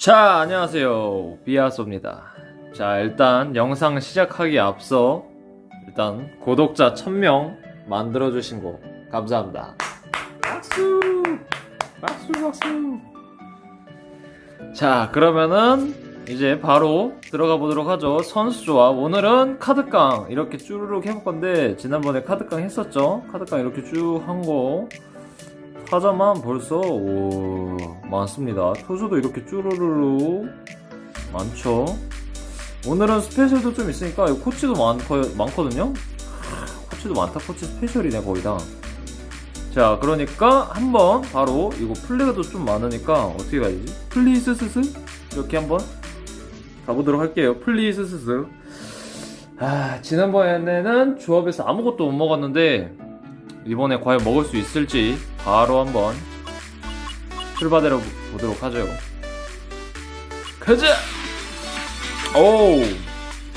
자, 안녕하세요. 비아소입니다. 자, 일단 영상 시작하기 앞서 일단 구독자 1000명 만들어 주신 거 감사합니다. 박수! 박수, 박수! 자, 그러면은 이제 바로 들어가 보도록 하죠. 선수 조합. 오늘은 카드깡 이렇게 쭈르륵 해볼 건데, 지난번에 카드깡 했었죠? 카드깡 이렇게 쭉 한 거. 타자만 벌써 오 많습니다. 투수도 이렇게 쭈루루루 많죠. 오늘은 스페셜도 좀 있으니까 코치도 많거, 많거든요. 코치도 많다. 코치 스페셜이네 거의 다. 자 그러니까 한번 바로 이거 플레이도 좀 많으니까 어떻게 가야지? 플리스스스 이렇게 한번 가보도록 할게요. 플리스스스. 아 지난번에는 조합에서 아무것도 못 먹었는데 이번에 과연 먹을 수 있을지 바로 한번 출발해 보도록 하죠. 가자! 오!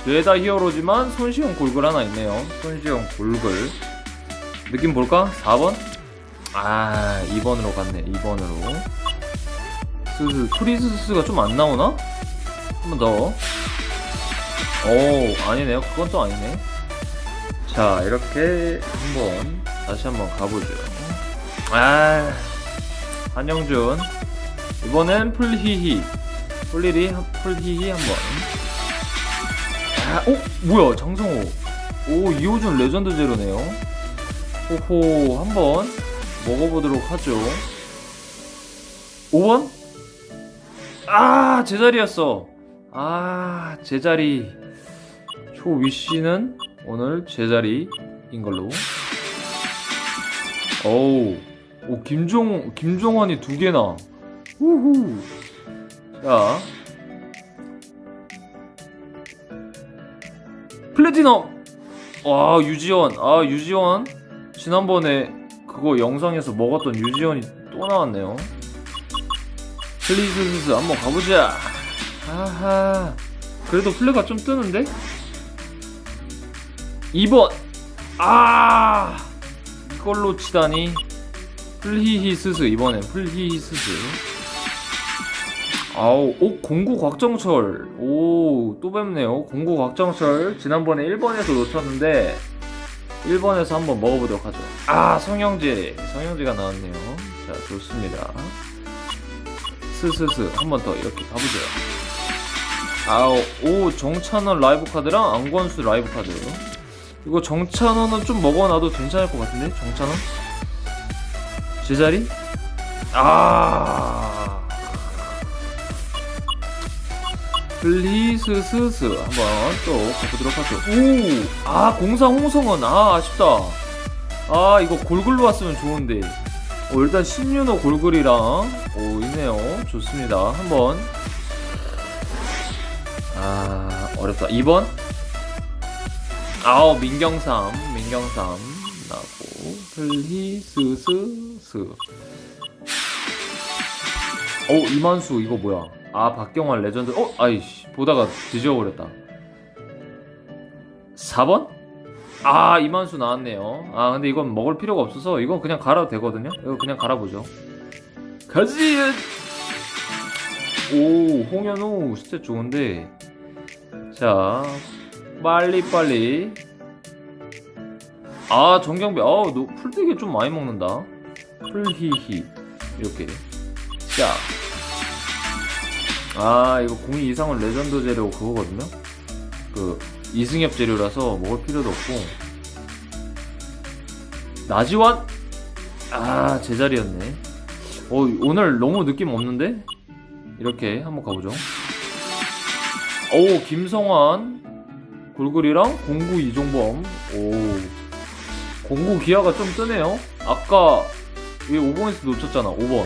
죄다 히어로지만 손시용 골글 하나 있네요. 손시용 골글. 느낌 볼까? 4번? 아, 2번으로 갔네. 2번으로. 스스, 프리스스가 좀 안 나오나? 한 번 더. 오, 아니네요. 그건 또 아니네. 자, 이렇게 한번 다시 한번 가보죠. 아, 한영준. 이번엔 풀히히. 풀리리, 풀히히 한 번. 아, 오! 뭐야, 장성호. 오, 이호준 레전드 제로네요. 호호, 한 번 먹어보도록 하죠. 5번? 아, 제자리였어. 아, 제자리. 초위씨는 오늘 제자리인 걸로. 어우, 오, 김종, 김종환이 두 개나. 우후. 자. 플래티넘! 와, 유지원. 아, 유지원. 지난번에 그거 영상에서 먹었던 유지원이 또 나왔네요. 플리즈스 한번 가보자. 아하. 그래도 플레가 좀 뜨는데? 2번. 아! 이걸로 치다니. 풀히히스스 이번엔 풀히히스스. 아우, 오, 공구 곽정철. 오, 또 뵙네요. 공구 곽정철. 지난번에 1번에서 놓쳤는데, 1번에서 한번 먹어보도록 하죠. 아, 성형제. 성형제가 나왔네요. 자, 좋습니다. 스스스. 한 번 더 이렇게 가보죠. 아우, 오, 정찬원 라이브 카드랑 안권수 라이브 카드. 이거 정찬원은 좀 먹어놔도 괜찮을 것 같은데? 정찬원? 제자리? 아. 플리스스스 한번 또 가보도록 하죠. 오! 아, 공사 홍성원. 아, 아쉽다. 아, 이거 골글로 왔으면 좋은데. 어, 일단 신윤호 골글이랑, 오, 있네요. 좋습니다. 한번. 아, 어렵다. 2번? 아우 민경삼 민경삼 나고 플리스스 스어 이만수 이거 뭐야? 아 박경환 레전드. 어 아이씨 보다가 뒤져버렸다. 4번? 아 이만수 나왔네요. 아 근데 이건 먹을 필요가 없어서 이건 그냥 갈아도 되거든요? 이거 그냥 갈아보죠. 가지! 오 홍현우 스탯 좋은데. 자 빨리빨리. 아 정경배. 아너 풀되게 좀 많이 먹는다 풀히히. 이렇게. 자 아 이거 공이 이상은 레전드 재료 그거거든요? 그 이승엽 재료라서 먹을 필요도 없고. 나지완? 아 제자리였네. 어 오늘 너무 느낌 없는데? 이렇게 한번 가보죠. 오 김성환. 골글이랑 공구 이종범. 오. 공구 기아가 좀 뜨네요. 아까 왜 5번에서 놓쳤잖아 5번.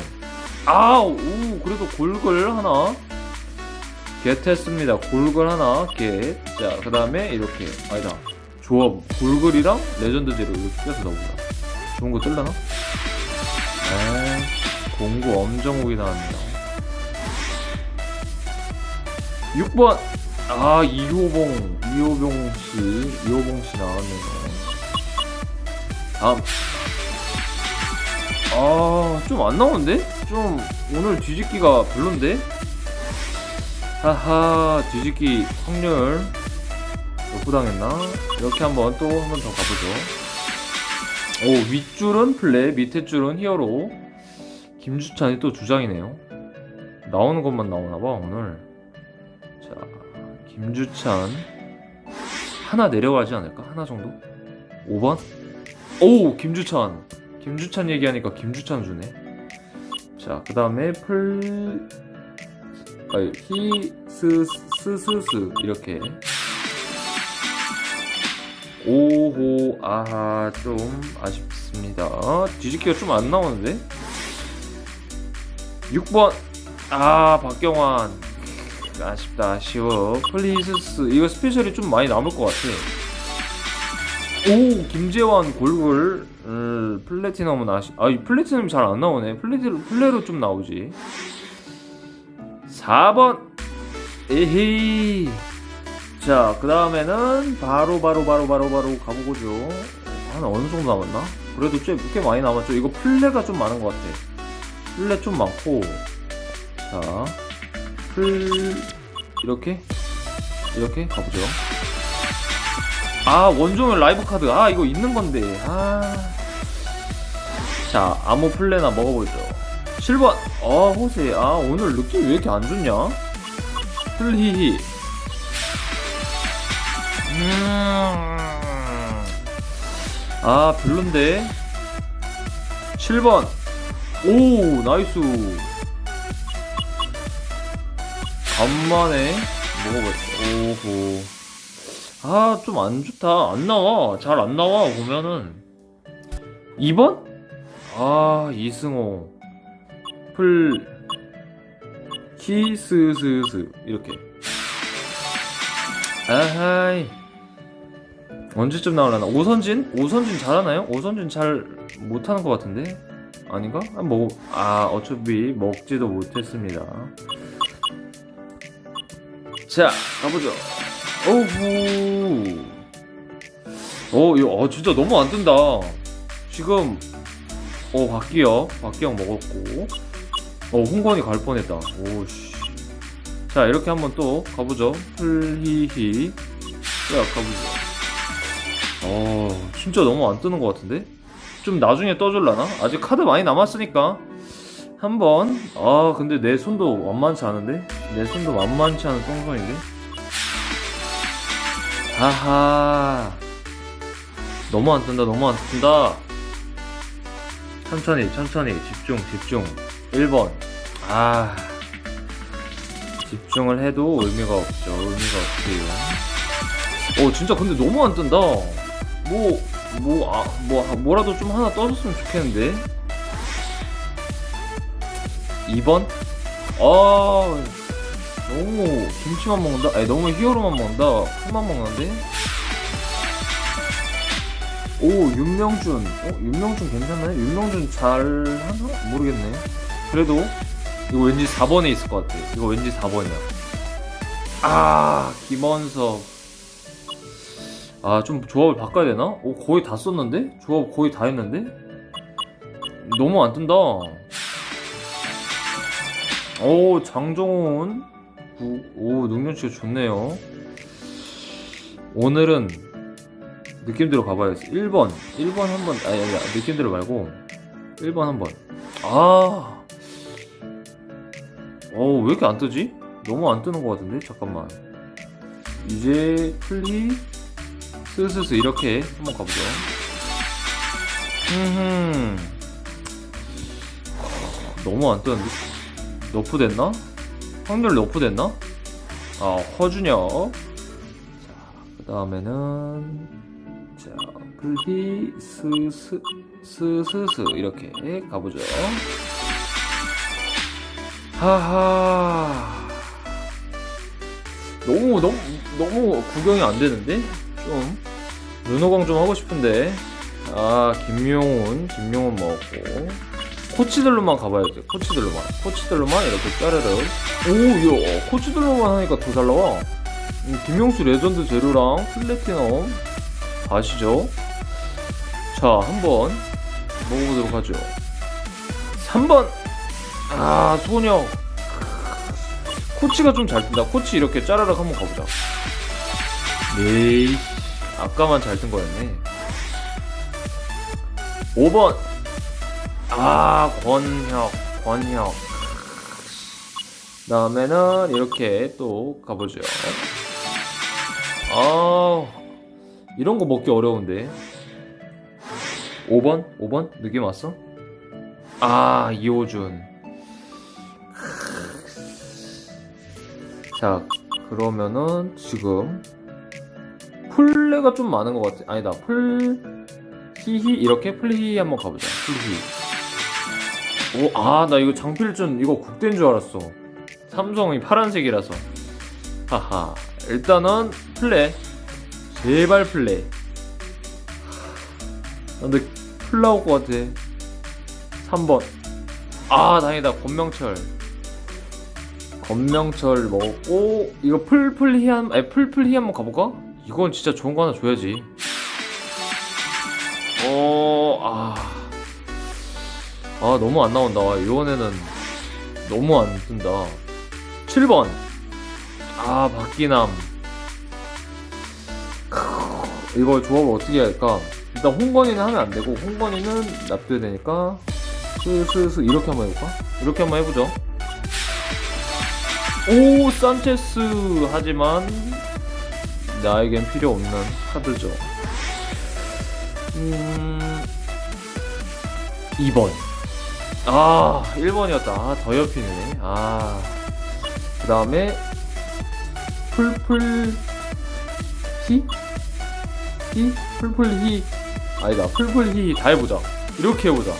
아오 그래도 골글 하나? 겟 했습니다. 골글 하나 겟자그 다음에 이렇게. 아니다. 조합. 골글이랑 레전드 제로 이렇게 껴서 넣어보자. 좋은 거 뜰라나? 에이 공구 엄정욱이 나왔네요. 6번. 아 이호봉 이호봉 씨 이호봉 씨 나왔네요. 다음 아 좀 안 나오는데? 좀 오늘 뒤집기가 별론데? 하하 뒤집기 확률 욕부당했나? 이렇게 한번 또 한 번 더 가보죠 오 윗줄은 플레 밑에 줄은 히어로 김주찬이 또 주장이네요 나오는 것만 나오나봐 오늘 자 김주찬 하나 내려가지 않을까? 하나 정도? 5번? 오 김주찬 김주찬 얘기하니까 김주찬 주네. 자 그 다음에 플 아니 히 스 스 스 스 이렇게. 오호 아하 좀 아쉽습니다. 뒤집기가 좀 안 나오는데? 6번. 아 박경환. 아쉽다 아쉬워. 플리스스. 이거 스페셜이 좀 많이 남을 것 같아 오 김재환 골골 음, 플래티넘은 아쉬 아이 플래티넘 잘 안 나오네 플래티 플레로 좀 나오지 4번 에헤이 자, 그 다음에는 바로 바로 바로 바로 바로 가보고죠. 한 어느 정도 남았나? 그래도 꽤, 꽤 많이 남았죠. 이거 플레가 좀 많은 것 같아. 플레 좀 많고, 자, 플 이렇게 이렇게 가보죠. 아 원종은 라이브 카드. 아 이거 있는 건데. 아. 자, 아모 플레나 먹어보죠. 7번. 아 호세. 아 오늘 느낌이 왜 이렇게 안 좋냐? 플리히. 음. 아 별론데 7번 오 나이스 간만에 먹어봤어 오호 아 좀 안 좋다 안 나와 잘 안 나와 보면은 2번 아 이승호 풀 키스스스 이렇게 아하이 언제쯤 나오려나? 오선진? 오선진 잘하나요? 오선진 잘 못하는 것 같은데? 아닌가? 아, 뭐, 아, 어차피 먹지도 못했습니다. 자, 가보죠. 오후. 어, 이거, 어, 진짜 너무 안 뜬다. 지금, 어, 박기영. 박기영 먹었고. 어, 홍건이 갈 뻔했다. 오씨. 자, 이렇게 한번 또 가보죠. 풀히히. 자, 가보죠. 어, 진짜 너무 안 뜨는 것 같은데? 좀 나중에 떠줄라나? 아직 카드 많이 남았으니까. 한번. 아, 근데 내 손도 만만치 않은데? 내 손도 만만치 않은 똥손인데? 하하. 너무 안 뜬다, 너무 안 뜬다. 천천히, 천천히. 집중, 집중. 1번. 아. 집중을 해도 의미가 없죠. 의미가 없어요. 어, 진짜 근데 너무 안 뜬다. 뭐, 뭐, 아, 뭐, 아, 뭐라도 좀 하나 떠줬으면 좋겠는데. 2번? 아, 너무 김치만 먹는다? 아니, 너무 히어로만 먹는다. 풀만 먹는데? 오, 윤명준. 어, 윤명준 괜찮나요? 윤명준 잘 하나? 모르겠네. 그래도, 이거 왠지 4번에 있을 것 같아. 이거 왠지 4번이야. 아, 김원석. 아, 좀 조합을 바꿔야 되나? 오, 거의 다 썼는데? 조합 거의 다 했는데? 너무 안 뜬다. 오, 장정훈. 구- 오, 능력치가 좋네요. 오늘은 느낌대로 가봐야겠어. 1번. 1번 한 번, 아니, 아니, 느낌대로 말고. 1번 한 번. 아. 어, 왜 이렇게 안 뜨지? 너무 안 뜨는 것 같은데? 잠깐만. 이제 플리 스스스 이렇게 한번 가보죠. 흠흠. 너무 안 뜨는데? 너프 됐나? 확률 너프 됐나? 아, 허준혁. 자, 그 다음에는, 자, 플리 스스, 스스스 이렇게 가보죠. 하하. 너무, 너무, 너무 구경이 안 되는데? 좀. 눈호강 좀 하고 싶은데. 아, 김용훈. 김용훈 먹었고. 코치들로만 가봐야 돼. 코치들로만. 코치들로만 이렇게 짜르르. 오, 야, 코치들로만 하니까 더 잘 나와. 음, 김용수 레전드 제로랑 플래티넘 아시죠? 자, 한번 먹어보도록 하죠. 3번. 아, 소녀. 코치가 좀 잘 뜬다. 코치 이렇게 짜라락 한번 가보자. 네. 아까만 잘 뜬 거였네. 5번. 아 권혁 권혁. 다음에는 이렇게 또 가보죠. 아 이런 거 먹기 어려운데 5번? 5번? 느낌 왔어? 아 이호준. 자 그러면은 지금 플레가 좀 많은 것 같아. 아니다 플 히히 이렇게 플리히 한번 가보자. 플리히. 오 아 나 이거 장필준 이거 국대인 줄 알았어. 삼성이 파란색이라서. 하하. 일단은 플레. 제발 플레. 아, 근데 풀 나올 것 같아. 3번. 아 다행이다. 권명철. 권명철 먹었고 이거 풀풀히 한 아니 풀풀히 한번 가볼까? 이건 진짜 좋은 거 하나 줘야지. 어 아. 아 너무 안 나온다. 이번에는 너무 안 뜬다. 7번. 아 박기남. 크, 이거 조합을 어떻게 할까 일단 홍건이는 하면 안 되고 홍건이는 납둬야 되니까 스스스 이렇게 한번 해볼까? 이렇게 한번 해보죠. 오 산체스! 하지만 나에겐 필요 없는 카드죠. 음 2번. 아 1번이었다. 아, 더 옆이네. 아 그 다음에 풀풀 히? 히? 풀풀 히 아니다 히다 해보자 이렇게 해보자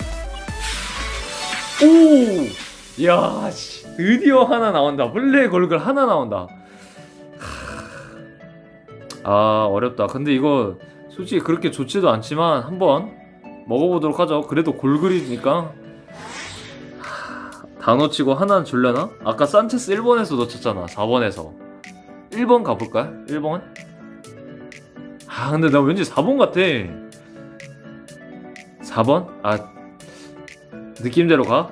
오! 야, 씨, 드디어 하나 나온다. 플레이 걸글 하나 나온다. 하... 아, 어렵다. 근데 이거 솔직히 그렇게 좋지도 않지만 한번 먹어보도록 하죠. 그래도 골글이니까. 하... 다 놓치고 하나는 줄려나? 아까 산체스 1번에서 놓쳤잖아. 4번에서. 1번 가볼까? 1번? 아, 근데 나 왠지 4번 같아. 4번? 아, 느낌대로 가?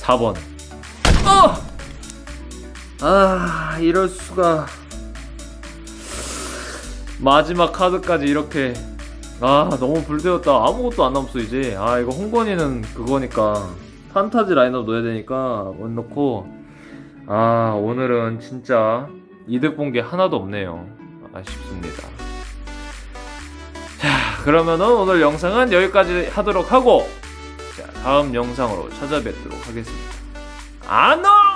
4번. 어! 아, 이럴 수가. 마지막 카드까지 이렇게. 아, 너무 불되었다. 아무것도 안 남았어, 이제. 아, 이거 홍건이는 그거니까. 판타지 라인업 넣어야 되니까 못 넣고. 아, 오늘은 진짜 이득 본 게 하나도 없네요. 아쉽습니다. 자, 그러면은 오늘 영상은 여기까지 하도록 하고, 자, 다음 영상으로 찾아뵙도록 하겠습니다. 안녕!